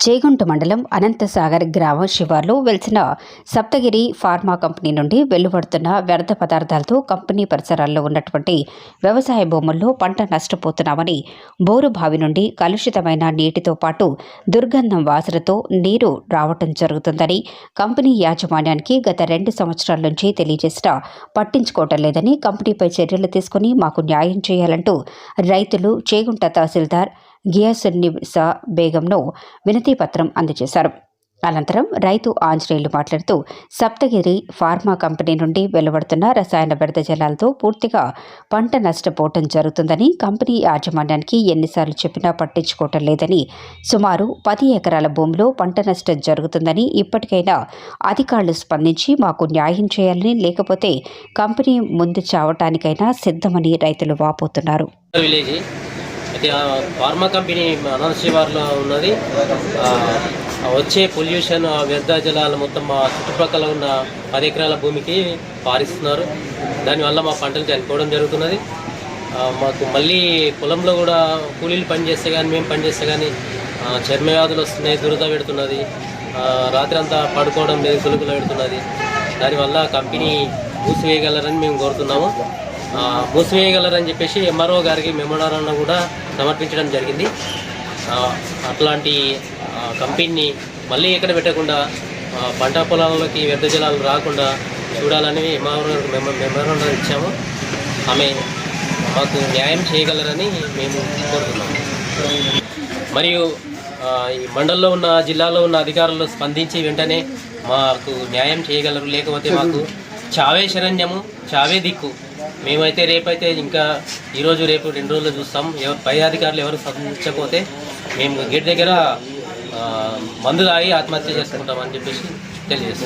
చేగుంట మండలం అనంతసాగర్ గ్రామ శివార్లో వెలిసిన సప్తగిరి ఫార్మా కంపెనీ నుండి వెలువడుతున్న వ్యర్థ పదార్థాలతో కంపెనీ పరిసరాల్లో ఉన్నటువంటి వ్యవసాయ భూముల్లో పంట నష్టపోతున్నామని బోరుబావి నుండి కలుషితమైన నీటితో పాటు దుర్గంధం వాసనతో నీరు రావటం జరుగుతుందని కంపెనీ యాజమాన్యానికి గత రెండు సంవత్సరాల నుంచి తెలియజేసినా పట్టించుకోవటం లేదని కంపెనీపై చర్యలు తీసుకుని మాకు న్యాయం చేయాలంటూ రైతులు చేగుంట తహసీల్దార్ గియాసున్నిసా బేగంను వినతి పత్రం అందజేశారు. అనంతరం రైతు ఆంజనేయులు మాట్లాడుతూ సప్తగిరి ఫార్మా కంపెనీ నుండి వెలువడుతున్న రసాయన వ్యర్థ జలాలతో పూర్తిగా పంట నష్టపోవటం జరుగుతుందని కంపెనీ యాజమాన్యానికి ఎన్నిసార్లు చెప్పినా పట్టించుకోవటం లేదని సుమారు పది ఎకరాల భూమిలో పంట నష్టం జరుగుతుందని ఇప్పటికైనా అధికారులు స్పందించి మాకు న్యాయం చేయాలని లేకపోతే కంపెనీ ముందు చావటానికైనా సిద్ధమని రైతులు వాపోతున్నారు. ఫార్మా కంపెనీ అనంతశివార్లో ఉన్నది. వచ్చే పొల్యూషన్ వ్యర్థ జలాలు మొత్తం మా చుట్టుపక్కల ఉన్న పది ఎకరాల భూమికి పారిస్తున్నారు. దానివల్ల మా పంటలు చనిపోవడం జరుగుతున్నది. మాకు మళ్ళీ పొలంలో కూడా కూలీలు పని చేస్తే కానీ మేము పని చేస్తే కానీ చర్మ వ్యాధులు వస్తున్నాయి దురద పెడుతున్నది. రాత్రి అంతా పడుకోవడం లేదు కులుకులు పెడుతున్నది. దానివల్ల కంపెనీ మూసివేయగలరని మేము కోరుతున్నాము. మూసివేయగలరని చెప్పేసి ఎంఆర్ఓ గారికి మెమోరాండం కూడా సమర్పించడం జరిగింది. అట్లాంటి కంపెనీని మళ్ళీ ఎక్కడ పెట్టకుండా పంట పొలాలలోకి వ్యర్థ జలాలు రాకుండా చూడాలని ఎంఆర్ఓ మెమో మెమోరాండం ఇచ్చాము. ఆమె మాకు న్యాయం చేయగలరని మేము కోరుతున్నాము మరియు ఈ మండలంలో ఉన్న జిల్లాలో ఉన్న అధికారులు స్పందించి వెంటనే మాకు న్యాయం చేయగలరు. లేకపోతే మాకు చావే శరణ్యము చావే దిక్కు. మేమైతే రేపైతే ఇంకా ఈరోజు రేపు రెండు రోజులు చూస్తాం. ఎవరు పై అధికారులు ఎవరు స్పందించకపోతే మేము గేట్ దగ్గర మందు తాగి ఆత్మహత్య చేసుకుంటామని చెప్పేసి తెలియజేస్తాం.